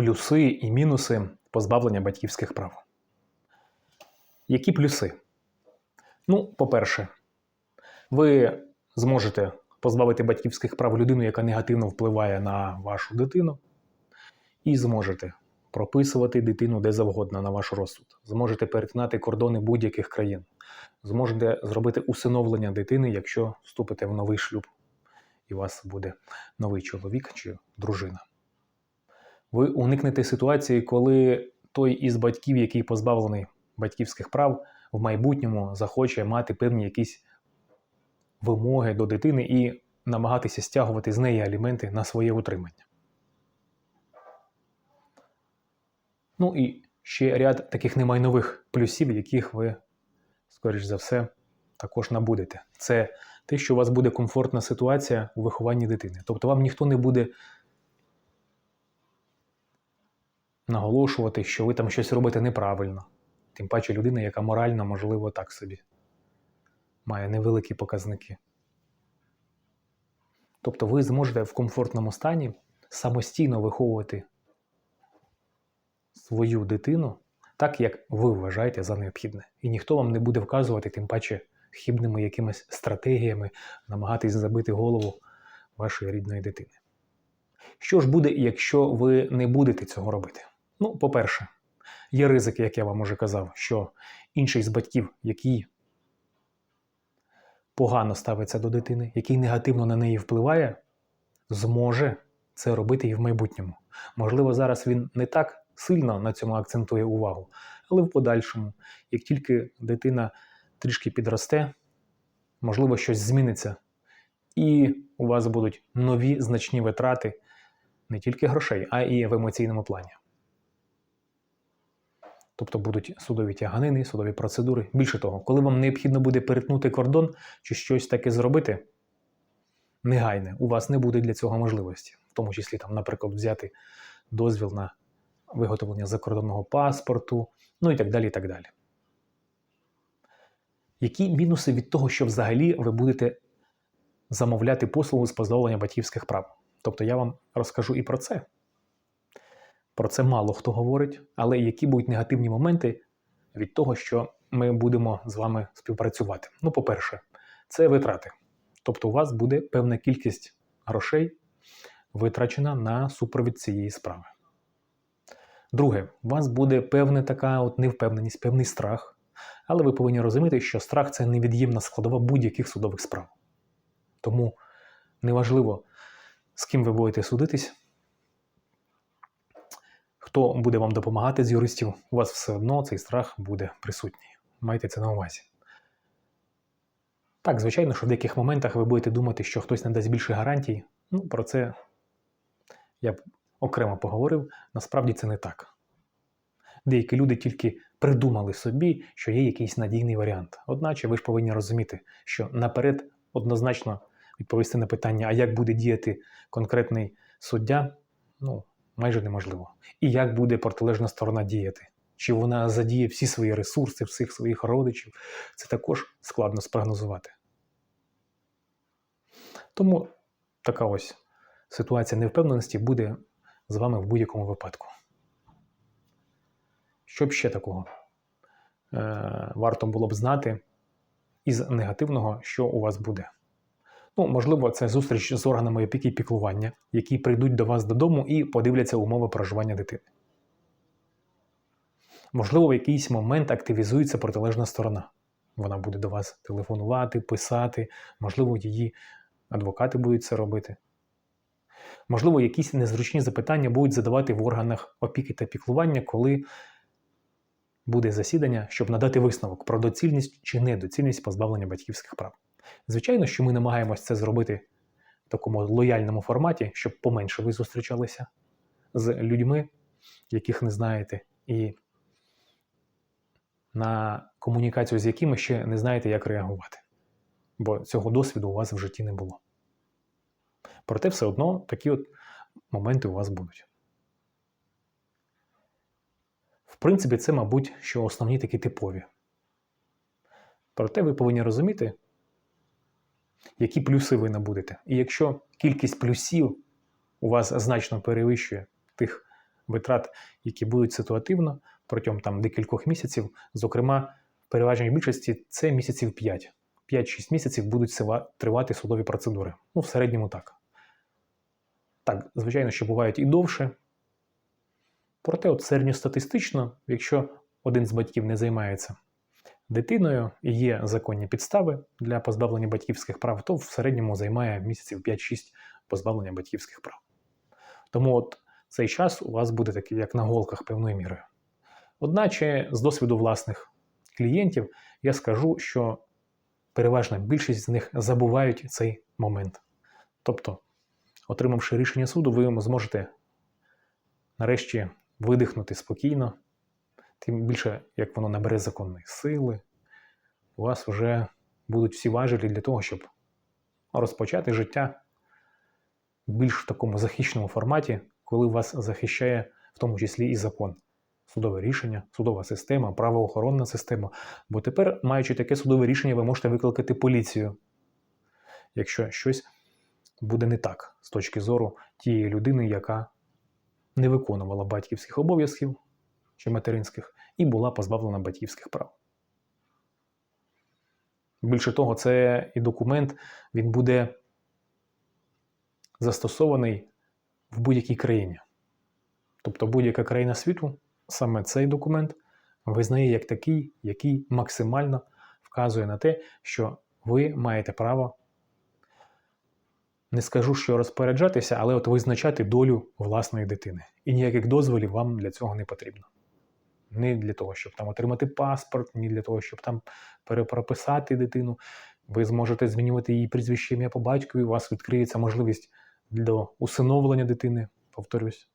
плюси і мінуси позбавлення батьківських прав. Які плюси? Ну, по-перше, ви зможете позбавити батьківських прав людину, яка негативно впливає на вашу дитину, і зможете прописувати дитину де завгодно на ваш розсуд. Зможете перетинати кордони будь-яких країн. Зможете зробити усиновлення дитини, якщо вступите в новий шлюб, і у вас буде новий чоловік чи дружина. Ви уникнете ситуації, коли той із батьків, який позбавлений батьківських прав, в майбутньому захоче мати певні якісь вимоги до дитини і намагатися стягувати з неї аліменти на своє утримання. Ну і ще ряд таких немайнових плюсів, яких ви, скоріш за все, також набудете. Це те, що у вас буде комфортна ситуація у вихованні дитини. Тобто вам ніхто не буде наголошувати, що ви там щось робите неправильно. Тим паче людина, яка морально, можливо, так собі має невеликі показники. Тобто ви зможете в комфортному стані самостійно виховувати свою дитину так, як ви вважаєте за необхідне. І ніхто вам не буде вказувати, тим паче хібними якимись стратегіями намагатись забити голову вашої рідної дитини. Що ж буде, якщо ви не будете цього робити? Ну, по-перше, є ризики, як я вам уже казав, що інший з батьків, який погано ставиться до дитини, який негативно на неї впливає, зможе це робити і в майбутньому. Можливо, зараз він не так сильно на цьому акцентує увагу, але в подальшому, як тільки дитина трішки підросте, можливо, щось зміниться, і у вас будуть нові значні витрати не тільки грошей, а і в емоційному плані. Тобто будуть судові тяганини, судові процедури. Більше того, коли вам необхідно буде перетнути кордон чи щось таке зробити, негайне, у вас не буде для цього можливості, в тому числі, там, наприклад, взяти дозвіл на виготовлення закордонного паспорту, ну і так далі. і так далі. Які мінуси від того, що взагалі ви будете замовляти послугу з позбавлення батьківських прав? Тобто я вам розкажу і про це. Про це мало хто говорить, але які будуть негативні моменти від того, що ми будемо з вами співпрацювати? Ну, по-перше, це витрати. Тобто, у вас буде певна кількість грошей витрачена на супровід цієї справи. Друге, у вас буде певна така от невпевненість, певний страх. Але ви повинні розуміти, що страх це невід'ємна складова будь-яких судових справ. Тому неважливо, з ким ви будете судитись, хто буде вам допомагати з юристів, у вас все одно цей страх буде присутній. Майте це на увазі. Так, звичайно, що в деяких моментах ви будете думати, що хтось надасть більше гарантій. Ну, про це я б окремо поговорив. Насправді це не так. Деякі люди тільки придумали собі, що є якийсь надійний варіант. Одначе ви ж повинні розуміти, що наперед однозначно відповісти на питання, а як буде діяти конкретний суддя, ну, майже неможливо. І як буде протилежна сторона діяти? Чи вона задіє всі свої ресурси, всіх своїх родичів, це також складно спрогнозувати. Тому така ось ситуація невпевненості буде з вами в будь-якому випадку. Що б ще такого е, варто було б знати із негативного, що у вас буде? Ну, можливо, це зустріч з органами опіки і піклування, які прийдуть до вас додому і подивляться умови проживання дитини. Можливо, в якийсь момент активізується протилежна сторона. Вона буде до вас телефонувати, писати, можливо, її адвокати будуть це робити. Можливо, якісь незручні запитання будуть задавати в органах опіки та піклування, коли буде засідання, щоб надати висновок про доцільність чи недоцільність позбавлення батьківських прав. Звичайно, що ми намагаємося це зробити в такому лояльному форматі, щоб поменше ви зустрічалися з людьми, яких не знаєте, і на комунікацію з якими ще не знаєте, як реагувати. Бо цього досвіду у вас в житті не було. Проте все одно такі от моменти у вас будуть. В принципі, це, мабуть, що основні такі типові. Проте ви повинні розуміти, які плюси ви набудете. І якщо кількість плюсів у вас значно перевищує тих витрат, які будуть ситуативно протягом там декількох місяців. Зокрема, в переважній більшості це місяців 5. 5-6 місяців будуть тривати судові процедури. Ну, в середньому так. Так, звичайно, що бувають і довше. Проте, от середньостатистично, якщо один з батьків не займається дитиною і є законні підстави для позбавлення батьківських прав, то в середньому займає місяців 5-6 позбавлення батьківських прав. Тому от цей час у вас буде такий, як на голках певною мірою. Одначе, з досвіду власних клієнтів, я скажу, що переважна більшість з них забувають цей момент. Тобто, отримавши рішення суду, ви зможете нарешті видихнути спокійно, тим більше, як воно набере законної сили, у вас вже будуть всі важелі для того, щоб розпочати життя більш в такому захищеному форматі, коли вас захищає в тому числі і закон, судове рішення, судова система, правоохоронна система. Бо тепер, маючи таке судове рішення, ви можете викликати поліцію, якщо щось буде не так з точки зору тієї людини, яка не виконувала батьківських обов'язків чи материнських і була позбавлена батьківських прав. Більше того, це і документ, він буде застосований в будь-якій країні. Тобто будь-яка країна світу саме цей документ визнає як такий, який максимально вказує на те, що ви маєте право, не скажу, що розпоряджатися, але от визначати долю власної дитини. І ніяких дозволів вам для цього не потрібно. Не для того, щоб там отримати паспорт, ні для того, щоб там перепрописати дитину. Ви зможете змінювати її прізвище ім'я по батькові, у вас відкриється можливість для усиновлення дитини, повторюсь.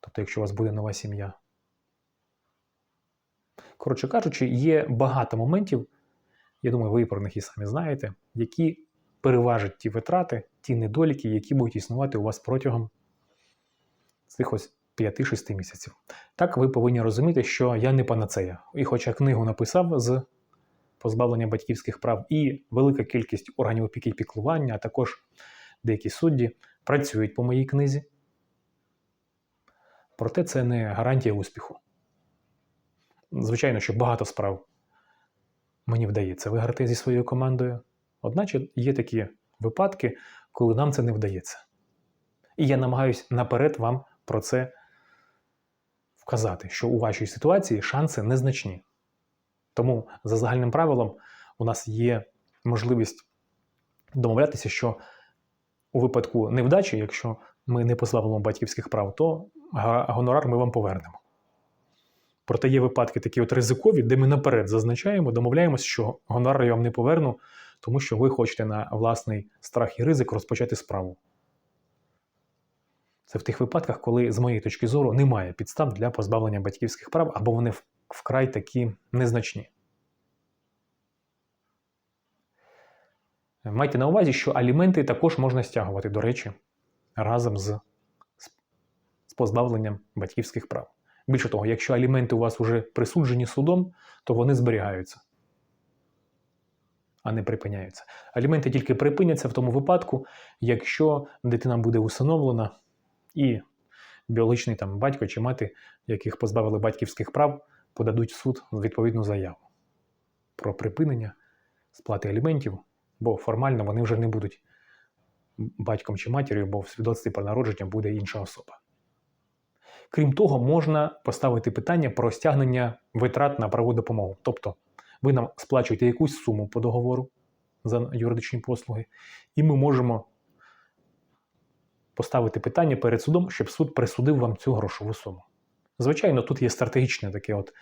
Тобто, якщо у вас буде нова сім'я. Коротше кажучи, є багато моментів, я думаю, ви про них і самі знаєте, які переважать ті витрати, ті недоліки, які будуть існувати у вас протягом цих ось 5-6 місяців. Так ви повинні розуміти, що я не панацея. І хоча книгу написав з позбавлення батьківських прав, і велика кількість органів опіки і піклування, а також деякі судді працюють по моїй книзі. Проте це не гарантія успіху. Звичайно, що багато справ мені вдається виграти зі своєю командою. Одначе є такі випадки, коли нам це не вдається. І я намагаюся наперед вам про це вказати, що у вашій ситуації шанси незначні. Тому за загальним правилом у нас є можливість домовлятися, що у випадку невдачі, якщо ми не позбавимо батьківських прав, то гонорар ми вам повернемо. Проте є випадки такі от ризикові, де ми наперед зазначаємо, домовляємося, що гонорар я вам не поверну, тому що ви хочете на власний страх і ризик розпочати справу. Це в тих випадках, коли, з моєї точки зору, немає підстав для позбавлення батьківських прав, або вони вкрай такі незначні. Майте на увазі, що аліменти також можна стягувати, до речі, разом з, з позбавленням батьківських прав. Більше того, якщо аліменти у вас вже присуджені судом, то вони зберігаються, а не припиняються. Аліменти тільки припиняться в тому випадку, якщо дитина буде усиновлена і біологічний там батько чи мати, яких позбавили батьківських прав, подадуть в суд відповідну заяву про припинення сплати аліментів, бо формально вони вже не будуть батьком чи матір'ю, бо в свідоцтві про народження буде інша особа. Крім того, можна поставити питання про стягнення витрат на правову допомогу. Тобто ви нам сплачуєте якусь суму по договору за юридичні послуги, і ми можемо поставити питання перед судом, щоб суд присудив вам цю грошову суму. Звичайно, тут є стратегічне таке от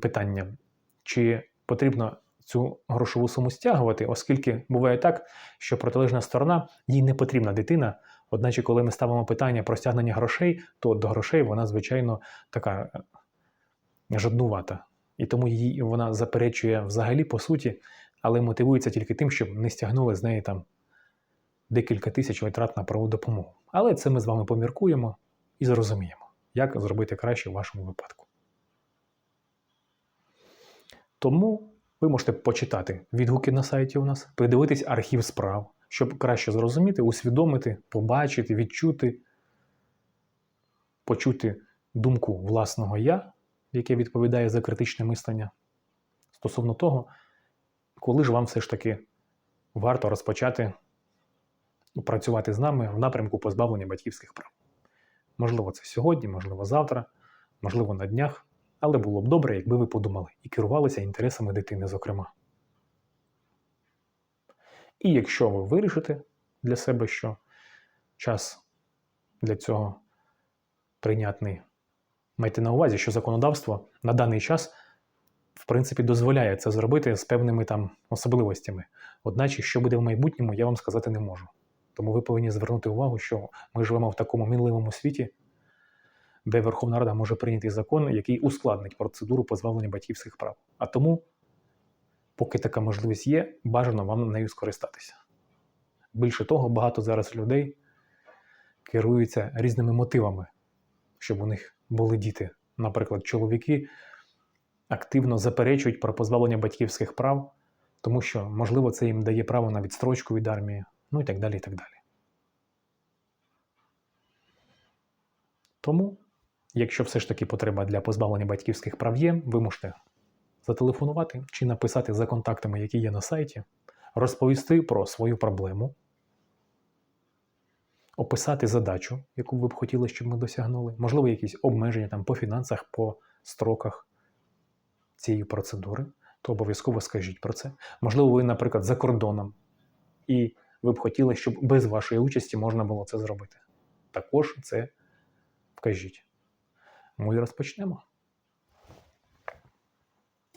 питання, чи потрібно цю грошову суму стягувати, оскільки буває так, що протилежна сторона їй не потрібна дитина. Одначе, коли ми ставимо питання про стягнення грошей, то до грошей вона, звичайно, така е, жаднувата. І тому її вона заперечує взагалі по суті, але мотивується тільки тим, щоб не стягнули з неї там декілька тисяч витрат на праву допомогу. Але це ми з вами поміркуємо і зрозуміємо, як зробити краще в вашому випадку. Тому ви можете почитати відгуки на сайті у нас, подивитись архів справ, щоб краще зрозуміти, усвідомити, побачити, відчути, почути думку власного я, яке відповідає за критичне мислення, стосовно того, коли ж вам все ж таки варто розпочати працювати з нами в напрямку позбавлення батьківських прав. Можливо, це сьогодні, можливо, завтра, можливо, на днях, але було б добре, якби ви подумали і керувалися інтересами дитини, зокрема. І якщо ви вирішите для себе, що час для цього прийнятний, майте на увазі, що законодавство на даний час, в принципі, дозволяє це зробити з певними там особливостями. Одначе, що буде в майбутньому, я вам сказати не можу. Тому ви повинні звернути увагу, що ми живемо в такому мінливому світі, де Верховна Рада може прийняти закон, який ускладнить процедуру позбавлення батьківських прав. А тому, поки така можливість є, бажано вам нею скористатися. Більше того, багато зараз людей керуються різними мотивами, щоб у них були діти. Наприклад, чоловіки активно заперечують про позбавлення батьківських прав, тому що, можливо, це їм дає право на відстрочку від армії, ну і так далі. і так далі. Тому, якщо все ж таки потреба для позбавлення батьківських прав є, ви можете зателефонувати чи написати за контактами, які є на сайті, розповісти про свою проблему, описати задачу, яку ви б хотіли, щоб ми досягнули, можливо, якісь обмеження там по фінансах, по строках цієї процедури, то обов'язково скажіть про це. Можливо, ви, наприклад, за кордоном, і ви б хотіли, щоб без вашої участі можна було це зробити. Також це вкажіть. Ми розпочнемо.